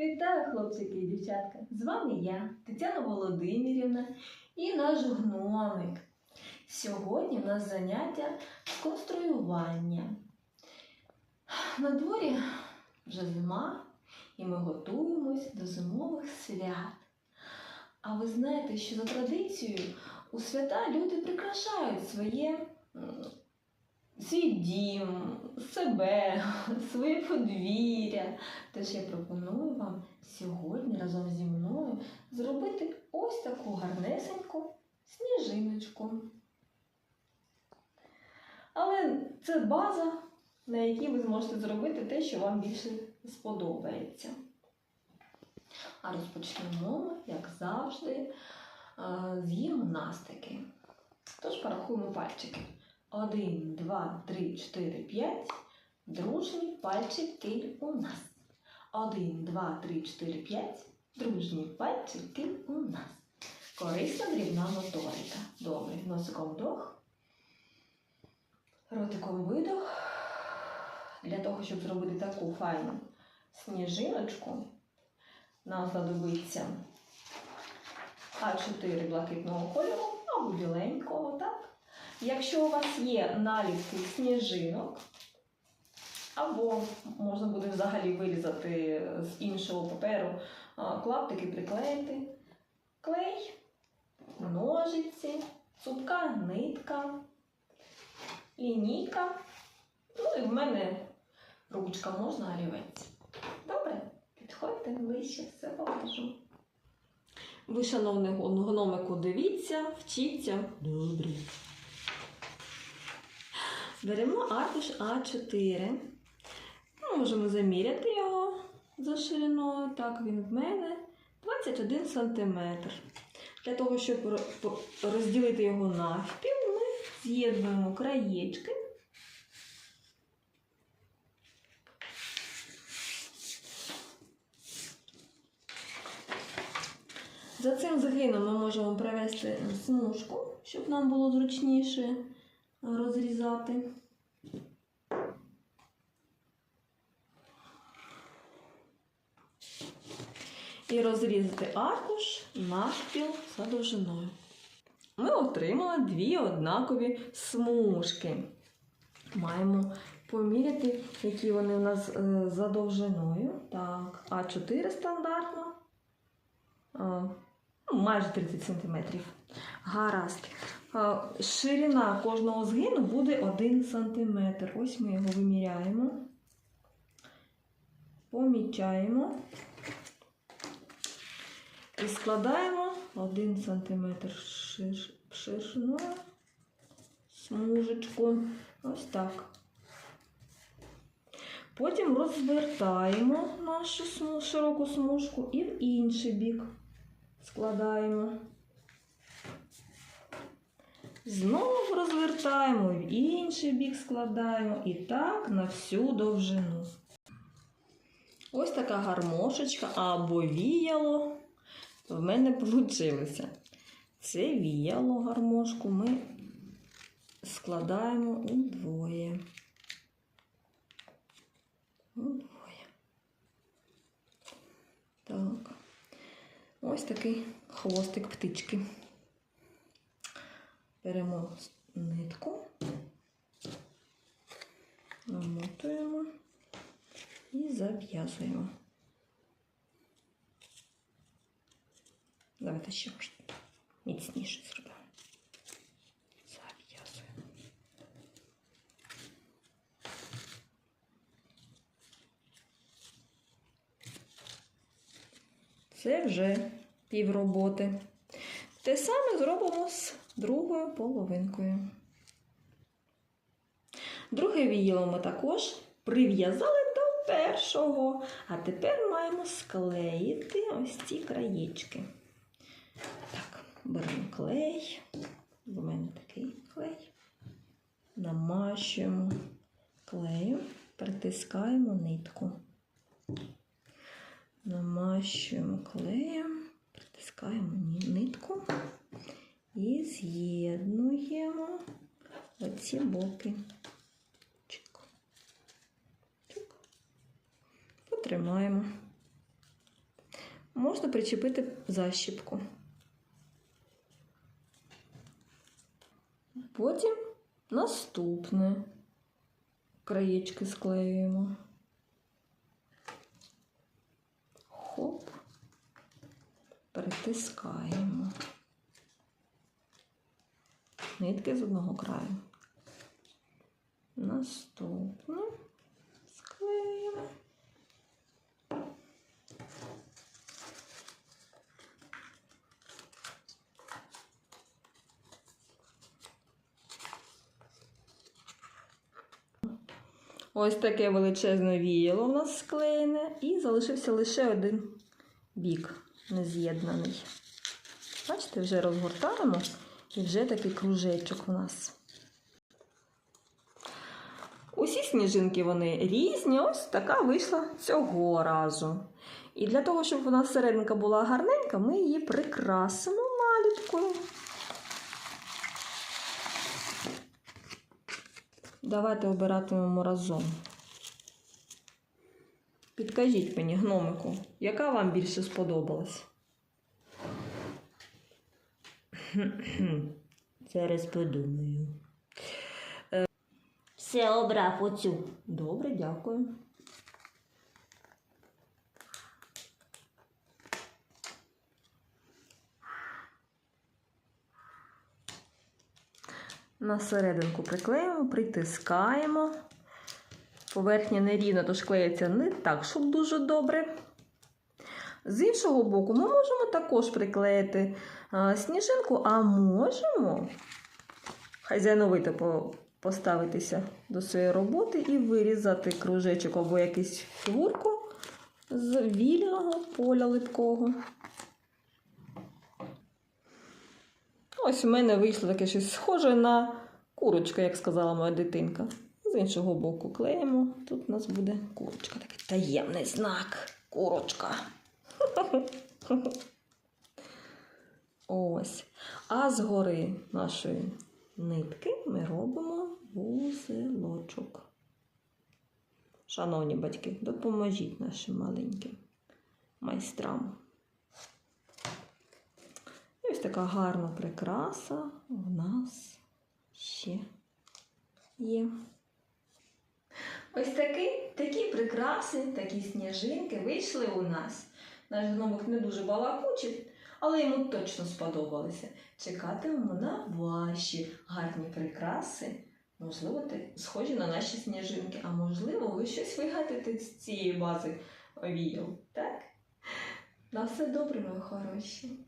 Вітаю, хлопчики і дівчатка! З вами я, Тетяна Володимирівна і наш гномик. Сьогодні у нас заняття з конструювання. На дворі вже зима, і ми готуємось до зимових свят. А ви знаєте, що за традицією у свята люди прикрашають своє свій дім, себе, своє подвір'я. Тож я пропоную сьогодні разом зі мною зробити ось таку гарнесеньку сніжиночку. Але це база, на якій ви зможете зробити те, що вам більше сподобається. А розпочнемо як завжди, з гімнастики. Тож порахуємо пальчики. Один, два, три, чотири, п'ять. Дружні пальчики у нас. Один, два, три, чотири, п'ять. Дружні пальчики у нас. Корисна дрібна моторика. Добре. Носиком вдох. Ротиком видох. Для того, щоб зробити таку файну сніжиночку, нам знадобиться А4 блакитного кольору або біленького, так? Якщо у вас є наліпки сніжинок, або можна буде взагалі вирізати з іншого паперу клаптики приклеїти, клей, ножиці, цупка нитка, лінійка. Ну і в мене ручка можна олівець. Добре, підходьте ближче, все покажу. Ви, шановний гномику, дивіться, вчіться. Добре. Беремо аркуш А4. Ну, можемо заміряти його за шириною. Так, він в мене 21 см. Для того, щоб розділити його навпіл, ми з'єднуємо краєчки. За цим згином ми можемо провести смужку, щоб нам було зручніше розрізати. І розрізати аркуш навпіл за довжиною. Ми отримали дві однакові смужки. Маємо поміряти, які вони у нас е, за довжиною. Так, А4 стандартно. А, ну, майже 30 см. Гаразд. Ширина кожного згину буде 1 см. Ось ми його виміряємо. Помічаємо. І складаємо 1 см шир, шириною смужечку. Ось так. Потім розвертаємо нашу широку смужку і в інший бік складаємо. Знову розвертаємо, в інший бік складаємо і так на всю довжину. Ось така гармошечка або віяло в мене вийшло. Це віяло гармошку ми складаємо удвоє. Удвоє. Так. Ось такий хвостик птички. Беремо нитку, намотуємо і зав'язуємо. Давайте ще може міцніше зробимо. Зав'язуємо. Це вже півроботи. Те саме зробимо з другою половинкою. Друге віяло ми також прив'язали до першого. А тепер маємо склеїти ось ці краєчки. Беремо клей. У мене такий клей. Намащуємо клею, притискаємо нитку. Намащуємо клеєм, притискаємо нитку і з'єднуємо оці боки. Чик. Чик. Потримаємо. можна причепити защіпку. Потім наступне краєчки склеюємо. Хоп, притискаємо. Нитки з одного краю. Наступне Ось таке величезне віяло у нас склеєне, і залишився лише один бік нез'єднаний. Бачите, вже розгортаємо і вже такий кружечок у нас. Усі сніжинки вони різні, ось така вийшла цього разу. І для того, щоб вона серединка була гарненька, ми її прикрасимо наліпкою. Давайте обиратимемо разом. Підкажіть мені, гномику, яка вам більше сподобалась? Зараз подумаю. Все обрав оцю. Добре, дякую. На серединку приклеїмо, притискаємо. Поверхня нерівна, тож клеїться не так, щоб дуже добре. З іншого боку, ми можемо також приклеїти сніжинку, а можемо хазяйновито по- поставитися до своєї роботи і вирізати кружечок або якусь фігурку з вільного поля липкого. Ось у мене вийшло таке щось схоже на курочка, як сказала моя дитинка. З іншого боку клеїмо. Тут у нас буде курочка, такий таємний знак. Курочка. Ось. А згори нашої нитки ми робимо вузелочок. Шановні батьки, допоможіть нашим маленьким майстрам. Ось така гарна прикраса у нас ще є. Ось такі, такі прикраси, такі сніжинки вийшли у нас. Наш гномик не дуже балакучий, але йому точно сподобалося. Чекатимемо на ваші гарні прикраси. Можливо, схожі на наші сніжинки, а можливо, ви щось вигадаєте з цієї бази віял, так? На все добре, мої хороші.